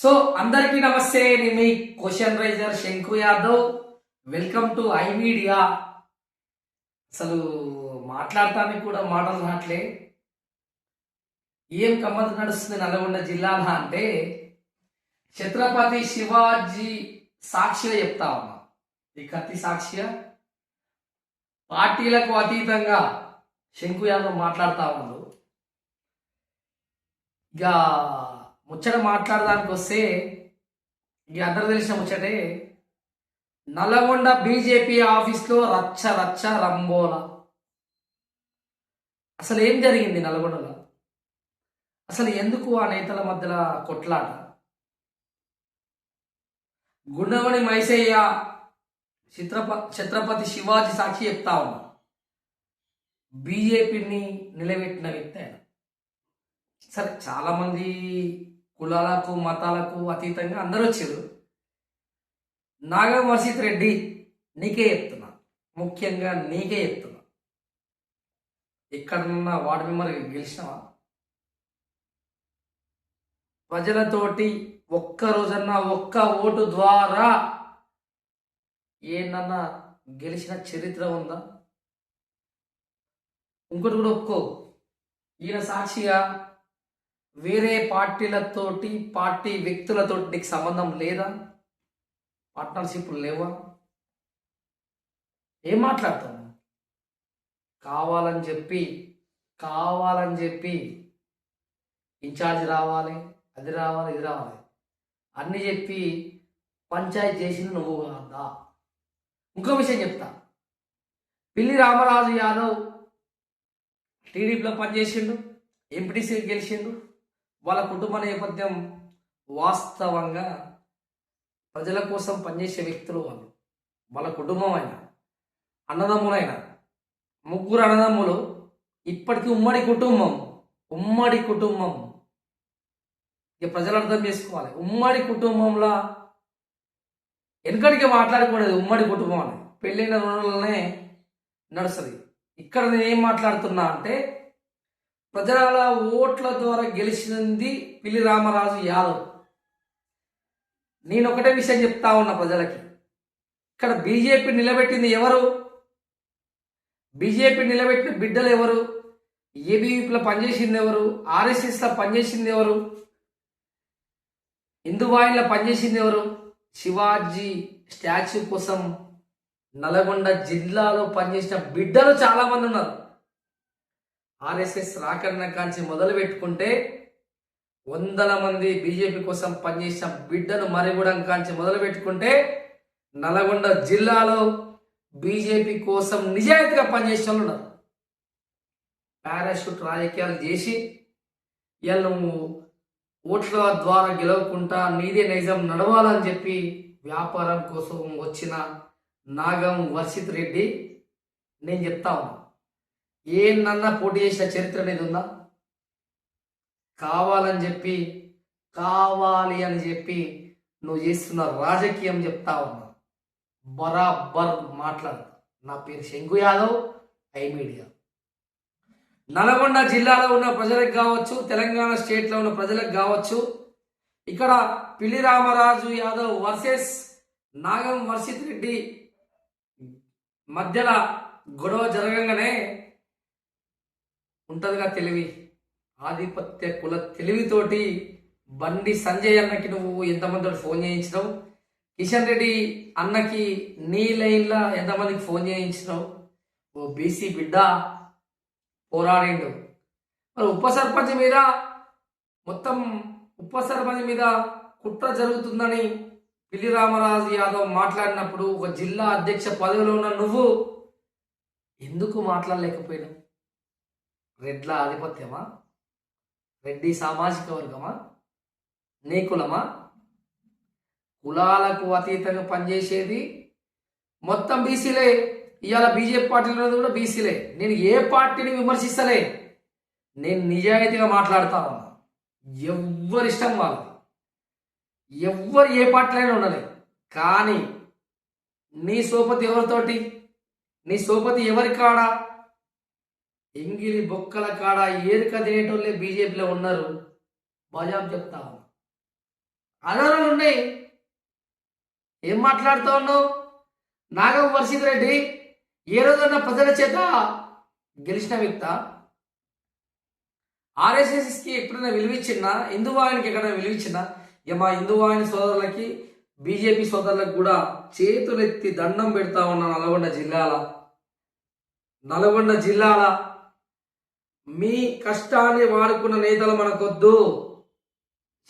So అందరికీ నమస్తే. నేను మీ question riser Shanku Yadav. Welcome to I media అసలు మాట్లాడటానికి కూడా మాటలు రావట్లే ఏం కమ్మది నడుస్తుంది నల్గొండ జిల్లాలో అంటే ఛత్రపతి శివాజీ సాక్షిగా చెప్తా ఉన్నా. ఈ కత్తి సాక్షిగా. పార్టీలకు అతీతంగా శంకు యాదవ్ మాట్లాడుతా ఉన్నాడు ఇక ముచ్చట మాట్లాడడానికి వస్తే ఇక అందరు తెలిసిన ముచ్చటే నల్లగొండ బీజేపీ ఆఫీస్లో రచ్చ రచ్చ రంబోల. అసలు ఏం జరిగింది నల్గొండలో? అసలు ఎందుకు ఆ నేతల మధ్యలో కొట్లాట? గుండవని మైసయ్య చిత్రప ఛత్రపతి శివాజీ సాక్షి చెప్తా ఉన్నా. బీజేపీని నిలబెట్టిన వ్యక్తి ఆయన. సరే చాలామంది కులాలకు మతాలకు అతీతంగా అందరూ వచ్చారు. నాగవర్షిత్ రెడ్డి నీకే చెప్తున్నా. ముఖ్యంగా నీకే చెప్తున్నా. ఎక్కడన్నా వార్డు మెంబర్ గెలిచినావా? ప్రజలతోటి ఒక్క రోజన్నా ఒక్క ఓటు ద్వారా ఏంటన్నా గెలిచిన చరిత్ర ఉందా? ఇంకోటి కూడా ఒప్పుకో. ఈయన సాక్షిగా వేరే పార్టీలతోటి పార్టీ వ్యక్తులతోటి నీకు సంబంధం లేదా? పార్ట్నర్షిప్లు లేవా? ఏం మాట్లాడతావు? కావాలని చెప్పి కావాలని చెప్పి ఇన్ఛార్జ్ రావాలి అది రావాలి ఇది రావాలి. అన్ని చెప్పి పంచాయతీ చేసింది నువ్వు కాదా? ఇంకో విషయం చెప్తా. పిల్లి రామరాజు యాదవ్ టీడీపీలో పనిచేసిండు ఎంపీటీసీ గెలిచిండు. వాళ్ళ కుటుంబ నేపథ్యం వాస్తవంగా ప్రజల కోసం పనిచేసే వ్యక్తులు వాళ్ళు. వాళ్ళ కుటుంబం అయినా అన్నదమ్ములైనా ముగ్గురు అన్నదమ్ములు ఇప్పటికీ ఉమ్మడి కుటుంబం ఉమ్మడి కుటుంబం. ఇక ప్రజలు అర్థం చేసుకోవాలి. ఉమ్మడి కుటుంబంలో వెనకడికి మాట్లాడకూడదు ఉమ్మడి కుటుంబం అని. పెళ్ళైన రుణాలనే నడుస్తుంది. ఇక్కడ నేను ఏం మాట్లాడుతున్నా అంటే ప్రజల ఓట్ల ద్వారా గెలిచినది పిల్లి రామరాజు యాదవ్. నేను ఒకటే విషయం చెప్తా ఉన్నా ప్రజలకి. ఇక్కడ బీజేపీ నిలబెట్టింది ఎవరు? బీజేపీ నిలబెట్టిన బిడ్డలు ఎవరు? ఏబీవీపీలో పనిచేసింది ఎవరు? ఆర్ఎస్ఎస్లో పనిచేసింది ఎవరు? హిందువాయిన్లో పనిచేసింది ఎవరు? శివాజీ స్టాచ్యూ కోసం నల్గొండ జిల్లాలో పనిచేసిన బిడ్డలు చాలామంది ఉన్నారు. ఆర్ఎస్ఎస్ రాకరణ కాంచి మొదలు పెట్టుకుంటే వందల మంది బీజేపీ కోసం పనిచేసిన బిడ్డను మరిగూడం కాంచి మొదలు పెట్టుకుంటే నల్గొండ జిల్లాలో బీజేపీ కోసం నిజాయితీగా పనిచేసిన వాళ్ళు ఉన్నారు. పారాషూట్ రాజకీయాలు చేసి ఇవాళ నువ్వు ఓట్ల ద్వారా గెలవకుండా నీదే నైజం నడవాలని చెప్పి వ్యాపారం కోసం వచ్చిన నాగం వర్షిత్ రెడ్డి నేను చెప్తా ఉన్నా. ఏనన్నా పోటీ చేసిన చరిత్ర అనేది ఉందా? కావాలని చెప్పి కావాలి అని చెప్పి నువ్వు చేస్తున్న రాజకీయం చెప్తా ఉన్నా. బరాబర్ మాట్లాడు. నా పేరు శంకు యాదవ్ ఐ మీడియా. నల్గొండ జిల్లాలో ఉన్న ప్రజలకు కావచ్చు తెలంగాణ స్టేట్లో ఉన్న ప్రజలకు కావచ్చు ఇక్కడ పిల్లి రామరాజు యాదవ్ వర్సెస్ నాగం వర్షిత్ రెడ్డి మధ్యలో గొడవ జరగంగానే ఉంటుందిగా తెలివి. ఆధిపత్య కుల తెలివితోటి బండి సంజయ్ అన్నకి నువ్వు ఎంతమంది ఫోన్ చేయించినావు? కిషన్ రెడ్డి అన్నకి నీ లైన్లో ఎంతమందికి ఫోన్ చేయించినావు? ఓ బీసీ బిడ్డ పోరాడిండు. మరి ఉప సర్పంచ్ మీద మొత్తం ఉప సర్పంచ్ మీద కుట్ర జరుగుతుందని పిల్లి రామరాజు యాదవ్ మాట్లాడినప్పుడు ఒక జిల్లా అధ్యక్ష పదవిలో ఉన్న నువ్వు ఎందుకు మాట్లాడలేకపోయినావు? రెడ్ల ఆధిపత్యమా? రెడ్డి సామాజిక వర్గమా? నీ కులమా? కులాలకు అతీతంగా పనిచేసేది మొత్తం బీసీలే. ఇవాళ బీజేపీ పార్టీలో ఉన్నది కూడా బీసీలే. నేను ఏ పార్టీని విమర్శిస్తలే? నేను నిజాయితీగా మాట్లాడతా ఉన్నా. ఎవ్వరి ఇష్టం వాళ్ళు ఎవ్వరు ఏ పార్టీలైనా ఉండలే. కానీ నీ సోపతి ఎవరితోటి? నీ సోపతి ఎవరి కాడా ఎంగిలి బొక్కల కాడ ఏరుక తినేటోళ్ళే బీజేపీలో ఉన్నారు. బజాబ్ చెప్తా ఆధారాలు ఉన్నాయి. ఏం మాట్లాడుతూ ఉన్నావు? నాగం వర్షిత్ రెడ్డి ఏ రోజన్నా ప్రజల చేత గెలిచిన వ్యక్త? ఆర్ఎస్ఎస్కి ఎప్పుడైనా విలువిచ్చిందా? హిందూ వాహినికి ఎక్కడైనా విలువిచ్చిందా? ఇక మా హిందూ వాహిని సోదరులకి బీజేపీ సోదరులకు కూడా చేతులెత్తి దండం పెడతా ఉన్న నల్గొండ జిల్లాల నల్గొండ జిల్లాల మీ కష్టాన్ని వాడుకున్న నేతలు మనకొద్దు.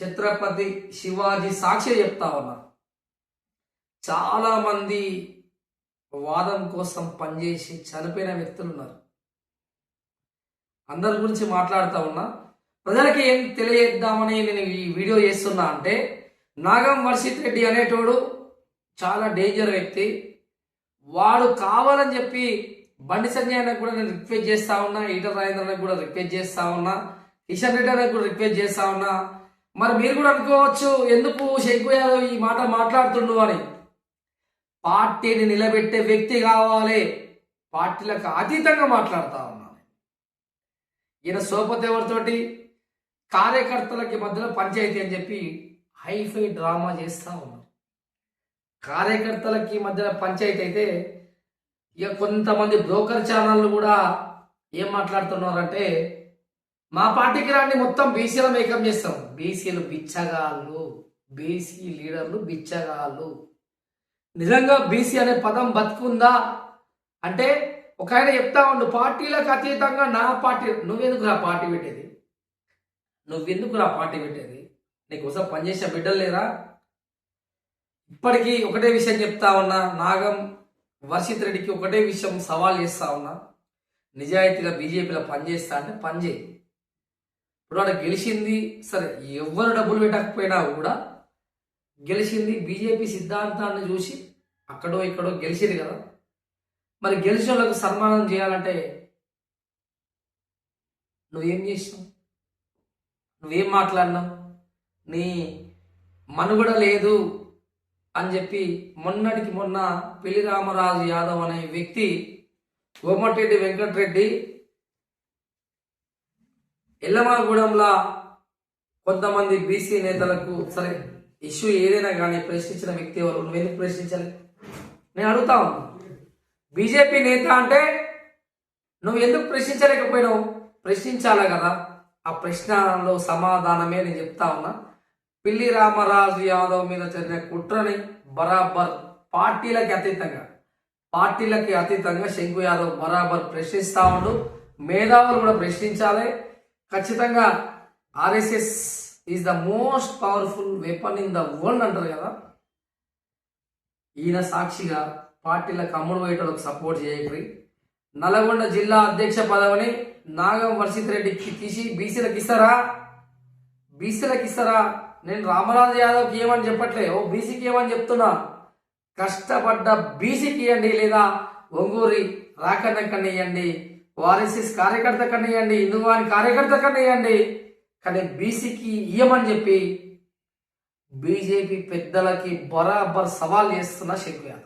ఛత్రపతి శివాజీ సాక్షి చెప్తా ఉన్నా. చాలా మంది వాదం కోసం పనిచేసి చనిపోయిన వ్యక్తులు ఉన్నారు. అందరి గురించి మాట్లాడుతూ ఉన్నా. ప్రజలకి ఏం తెలియజేద్దామని నేను ఈ వీడియో చేస్తున్నా అంటే నాగం వర్షిత్ రెడ్డి అనేటోడు చాలా డేంజర్ వ్యక్తి. వాడు కావాలని చెప్పి బండి సంజయ్ అన్నకు కూడా నేను రిక్వెస్ట్ చేస్తా ఉన్నా ఈటల రాజేంద్ర అన్నకు కూడా రిక్వెస్ట్ చేస్తా ఉన్నా కిషన్ రెడ్డి అన్నకు కూడా రిక్వెస్ట్ చేస్తా ఉన్నా. మరి మీరు కూడా అనుకోవచ్చు ఎందుకు శంకు యాదవ్ ఈ మాట మాట్లాడుతుండు అని. పార్టీని నిలబెట్టే వ్యక్తి కావాలి. పార్టీలకు అతీతంగా మాట్లాడుతా ఉన్నాను ఈయన సోపతి ఎవరితోటి? కార్యకర్తలకి మధ్యలో పంచాయతీ అని చెప్పి హైఫై డ్రామా చేస్తా ఉన్నారు కార్యకర్తలకి మధ్యలో పంచాయతీ అయితే ఇక కొంతమంది బ్రోకర్ ఛానళ్ళు కూడా ఏం మాట్లాడుతున్నారంటే మా పార్టీకి రాండి మొత్తం బీసీల మేకప్ చేస్తాం. బీసీలు బిచ్చగాళ్ళు బీసీ లీడర్లు బిచ్చగాళ్ళు. నిజంగా బీసీ అనే పదం బతుకుందా? అంటే ఒక ఆయన చెప్తా ఉండు పార్టీలకు అతీతంగా నా పార్టీ నువ్వెందుకు రా పార్టీ పెట్టేది? నువ్వెందుకు రా పార్టీ పెట్టేది? నీకోసం పనిచేసే బిడ్డలు లేరా? ఇప్పటికీ ఒకటే విషయం చెప్తా ఉన్నా నాగం వర్షిత్ రెడ్డికి ఒకటే విషయం సవాల్ చేస్తా ఉన్నా. నిజాయితీగా బీజేపీలో పనిచేస్తా అంటే పనిచేయి ఇప్పుడు ఆడ గెలిచింది సరే ఎవరు డబ్బులు పెట్టకపోయినా కూడా గెలిచింది బీజేపీ సిద్ధాంతాన్ని చూసి అక్కడో ఇక్కడో గెలిచింది కదా. మరి గెలిచిన వాళ్ళకు సన్మానం చేయాలంటే నువ్వేం చేసినావు? నువ్వేం మాట్లాడినావు? నీ మనుగడ లేదు అని చెప్పి మొన్నటికి మొన్న పెళ్ళి రామరాజు యాదవ్ అనే వ్యక్తి కోమటిరెడ్డి వెంకటరెడ్డి ఎల్లమగూడెంలో కొంతమంది బీసీ నేతలకు సరే ఇష్యూ ఏదైనా కానీ ప్రశ్నించిన వ్యక్తి ఎవరు? నువ్వెందుకు ప్రశ్నించాలి? నేను అడుగుతా ఉన్నా. బీజేపీ నేత అంటే నువ్వు ఎందుకు ప్రశ్నించలేకపోయినావు? ప్రశ్నించాలా కదా? ఆ ప్రశ్నలో సమాధానమే నేను చెప్తా ఉన్నా. పిల్లి రామరాజు యాదవ్ మీద జరిగిన కుట్రని బరాబర్ పార్టీలకి అతీతంగా పార్టీలకి అతీతంగా శంకు యాదవ్ బరాబర్ ప్రశ్నిస్తా ఉండు. మేధావులు కూడా ప్రశ్నించాలి. ఖచ్చితంగా RSS is the most powerful weapon in the world అంటారు కదా. ఈయన సాక్షిగా పార్టీలకు అమ్ముడు వేయటలకు సపోర్ట్ చేయకరి. నల్గొండ జిల్లా అధ్యక్ష పదవిని నాగం వర్షిత్ రెడ్డికి తీసి బీసీలకు ఇస్తారా? బీసీలకు ఇస్తారా? నేను రామరాజు యాదవ్కి ఏమని చెప్పట్లే? ఓ బీసీకి ఏమని చెప్తున్నా? కష్టపడ్డ బీసీకి ఇవ్వండి లేదా ఒంగూరి రాకన్న కన్నా ఇవ్వండి ఆర్ఎస్ఎస్ కార్యకర్త కన్నా ఇవ్వండి కార్యకర్త కన్నా ఇవ్వండి కానీ బీసీకి ఇయ్యమని చెప్పి బీజేపీ పెద్దలకి బరాబర్ సవాల్ చేస్తున్న శంకు యాదవ్.